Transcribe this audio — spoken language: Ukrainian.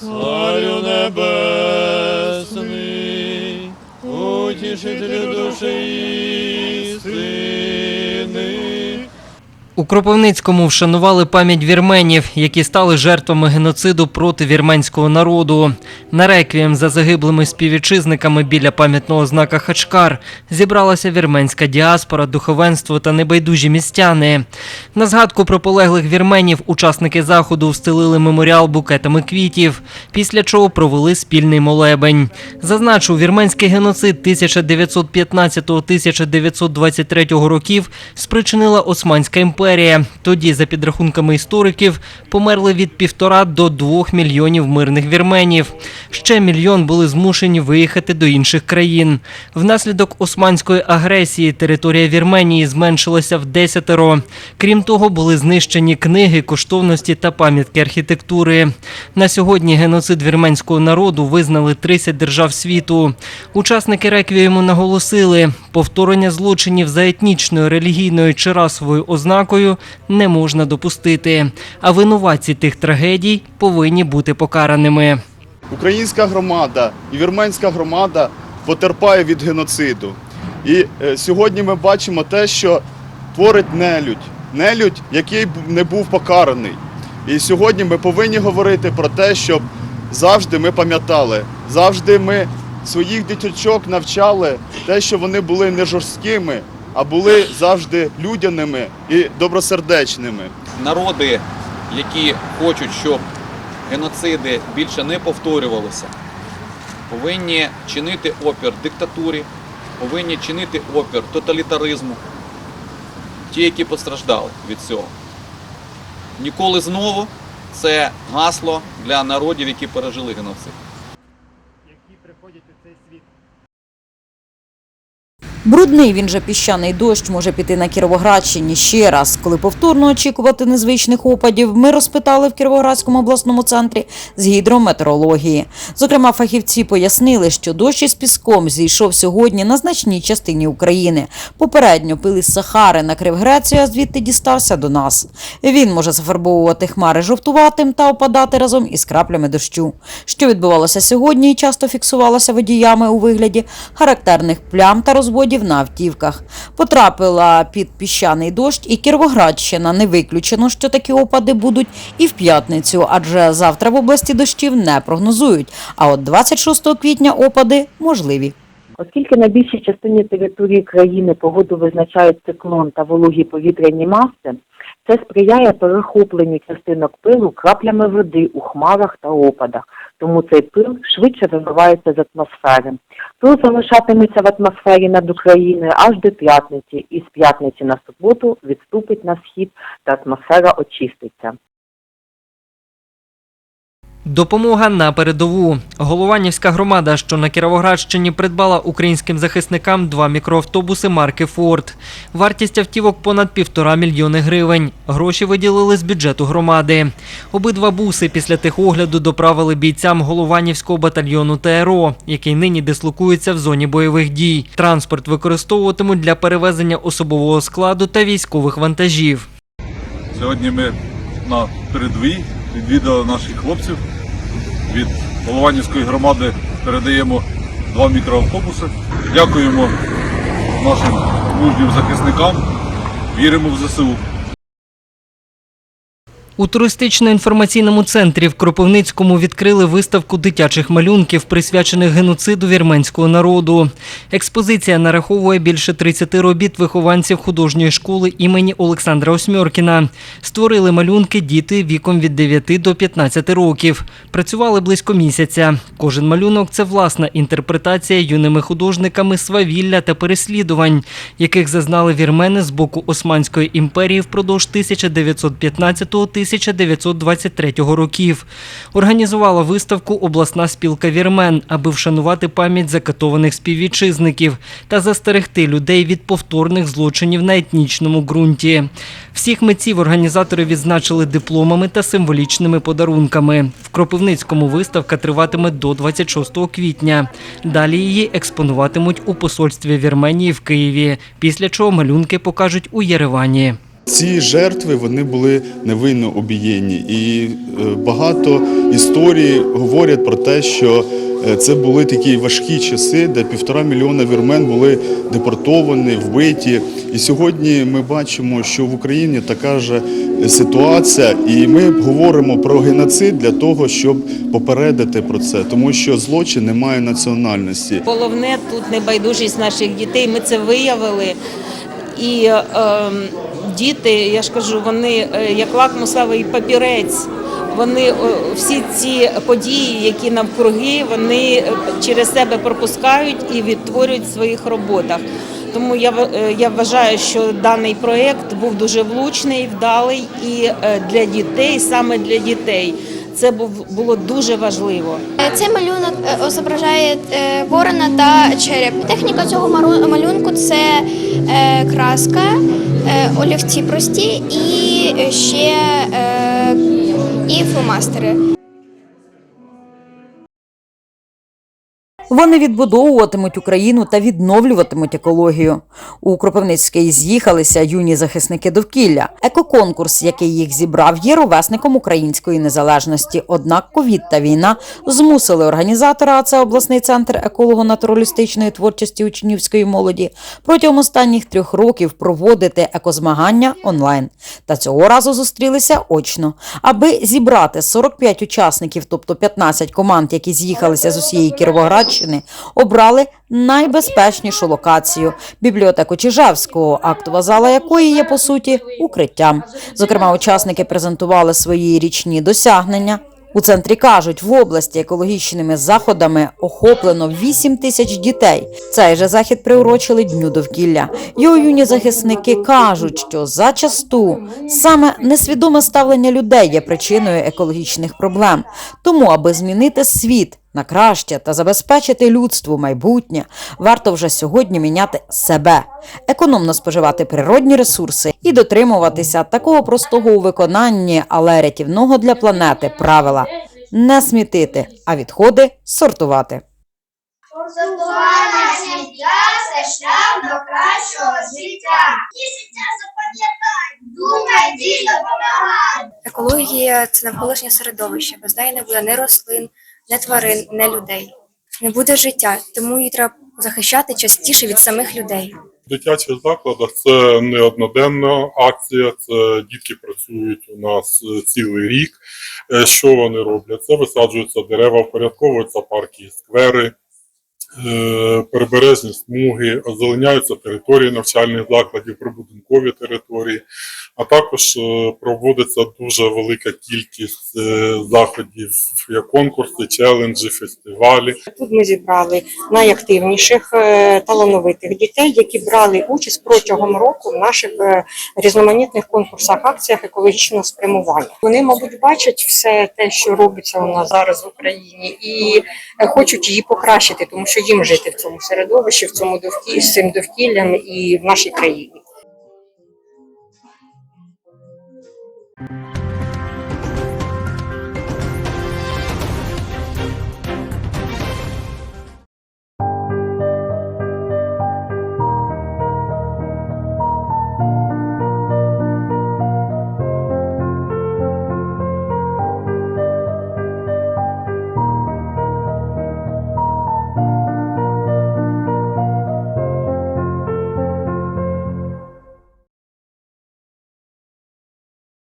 Царю небесний, утішителю душі. У Кропивницькому вшанували пам'ять вірменів, які стали жертвами геноциду проти вірменського народу. На реквієм за загиблими співвітчизниками біля пам'ятного знака Хачкар зібралася вірменська діаспора, духовенство та небайдужі містяни. На згадку про полеглих вірменів учасники заходу встелили меморіал букетами квітів, після чого провели спільний молебень. Зазначу, вірменський геноцид 1915-1923 років спричинила Османська імперія. Тоді, за підрахунками істориків, померли від півтора до двох мільйонів мирних вірменів. Ще мільйон були змушені виїхати до інших країн. Внаслідок османської агресії територія Вірменії зменшилася в десятеро. Крім того, були знищені книги, коштовності та пам'ятки архітектури. На сьогодні геноцид вірменського народу визнали 30 держав світу. Учасники реквієму наголосили, повторення злочинів за етнічною, релігійною чи расовою ознакою не можна допустити. А винуватці тих трагедій повинні бути покараними. Українська громада і вірменська громада потерпає від геноциду. І е, сьогодні ми бачимо те, що творить нелюдь, нелюдь, який не був покараний. І сьогодні ми повинні говорити про те, щоб завжди ми пам'ятали, завжди ми своїх діточок навчали те, що вони були не жорсткими, а були завжди людяними і добросердечними. народи, які хочуть, щоб геноциди більше не повторювалися, повинні чинити опір диктатурі, повинні чинити опір тоталітаризму, ті, які постраждали від цього. Ніколи знову це гасло для народів, які пережили геноцид. Брудний він же піщаний дощ може піти на Кіровоградщині ще раз. Коли повторно очікувати незвичних опадів, ми розпитали в Кіровоградському обласному центрі з гідрометеорології. Зокрема, фахівці пояснили, що дощ із піском зійшов сьогодні на значній частині України. Попередньо пили з Сахари накрив Грецію, а звідти дістався до нас. Він може зафарбовувати хмари жовтуватим та опадати разом із краплями дощу. Що відбувалося сьогодні і часто фіксувалося водіями у вигляді характерних плям та розводів на автівках. Потрапила під піщаний дощ і Кіровоградщина. Не виключено, що такі опади будуть і в п'ятницю, адже завтра в області дощів не прогнозують. А от 26 квітня опади можливі. Оскільки на більшій частині території країни погоду визначають циклон та вологі повітряні маси, це сприяє перехопленню частинок пилу краплями води у хмарах та опадах, тому цей пил швидше вимивається з атмосфери. Пил залишатиметься в атмосфері над Україною аж до п'ятниці, і з п'ятниці на суботу відступить на схід та атмосфера очиститься. Допомога на передову. Голованівська громада, що на Кіровоградщині придбала українським захисникам два мікроавтобуси марки Форд. Вартість автівок понад півтора мільйони гривень. Гроші виділили з бюджету громади. Обидва буси після техогляду доправили бійцям Голованівського батальйону ТРО, який нині дислокується в зоні бойових дій. Транспорт використовуватимуть для перевезення особового складу та військових вантажів. Сьогодні ми на передовій відвідали наших хлопців. Від Голованівської громади передаємо два мікроавтобуси. Дякуємо нашим мужнім захисникам. Віримо в ЗСУ. У туристично-інформаційному центрі в Кропивницькому відкрили виставку дитячих малюнків, присвячених геноциду вірменського народу. Експозиція нараховує більше 30 робіт вихованців художньої школи імені Олександра Осьмьоркіна. Створили малюнки діти віком від 9 до 15 років. Працювали близько місяця. Кожен малюнок це власна інтерпретація юними художниками свавілля та переслідувань, яких зазнали вірмени з боку Османської імперії впродовж 1915-1923 років. Організувала виставку обласна спілка вірмен, аби вшанувати пам'ять закатованих співвітчизників та застерегти людей від повторних злочинів на етнічному ґрунті. Всіх митців організатори відзначили дипломами та символічними подарунками. В Кропивницькому виставка триватиме до 26 квітня. Далі її експонуватимуть у посольстві Вірменії в Києві, після чого малюнки покажуть у Єревані. Ці жертви вони були невинно обієнні, і е, багато історій говорять про те, що е, це були такі важкі часи, де півтора мільйона вірмен були депортовані, вбиті. І сьогодні ми бачимо, що в Україні така ж ситуація, і ми говоримо про геноцид для того, щоб попередити про це, тому що злочин не має національності. Головне тут небайдужість наших дітей. Ми це виявили. І е, діти, я ж кажу, вони е, як лакмусовий папірець. Вони е, всі ці події, які навкруги, вони е, через себе пропускають і відтворюють в своїх роботах. Тому я я вважаю, що даний проєкт був дуже влучний, вдалий і для дітей, саме для дітей, це було дуже важливо. Е, Цей малюнок е, зображає е, ворона та череп. Техніка цього малюнку це краска, олівці прості і ще і фломастери. Вони відбудовуватимуть Україну та відновлюватимуть екологію. У Кропивницький з'їхалися юні захисники довкілля. Екоконкурс, який їх зібрав, є ровесником української незалежності. Однак ковід та війна змусили організатора, а це обласний центр еколого-натуралістичної творчості учнівської молоді, протягом останніх трьох років проводити екозмагання онлайн. Та цього разу зустрілися очно, аби зібрати 45 учасників, тобто 15 команд, які з'їхалися з усієї Кіровоградщини, обрали найбезпечнішу локацію бібліотеку Чижевського, актова зала якої є по суті укриттям. Зокрема, учасники презентували свої річні досягнення. У центрі кажуть, в області екологічними заходами охоплено 8 тисяч дітей. Цей же захід приурочили дню довкілля. Його юні захисники кажуть, що зачасту саме несвідоме ставлення людей є причиною екологічних проблем. Тому, аби змінити світ на краще та забезпечити людству майбутнє, варто вже сьогодні міняти себе, економно споживати природні ресурси і дотримуватися такого простого у виконанні, але рятівного для планети правила не смітити, а відходи сортувати. Сортування сміття це шлях до кращого життя. І життя запам'ятай, думай, дій, допомагай. Екологія це навколишнє середовище. Без неї не буде ні рослин, ні тварин, не людей. Не буде життя, тому її треба захищати частіше від самих людей. В дитячих закладах це не одноденна акція, це дітки працюють у нас е, цілий рік. Е, Що вони роблять? Це висаджуються дерева, впорядковуються парки і сквери, е, прибережні смуги, озеленяються території навчальних закладів, прибудинкові території, а також е, проводиться дуже велика кількість е, заходів, як конкурси, челенджі, фестивалі. Тут ми зібрали найактивніших талановитих дітей, які брали участь протягом року в наших різноманітних конкурсах, акціях екологічного спрямування. Вони, мабуть, бачать все те, що робиться у нас зараз в Україні, і хочуть її покращити, тому що їм жити в цьому середовищі, в цьому довкіллі, з цим довкіллям і в нашій країні.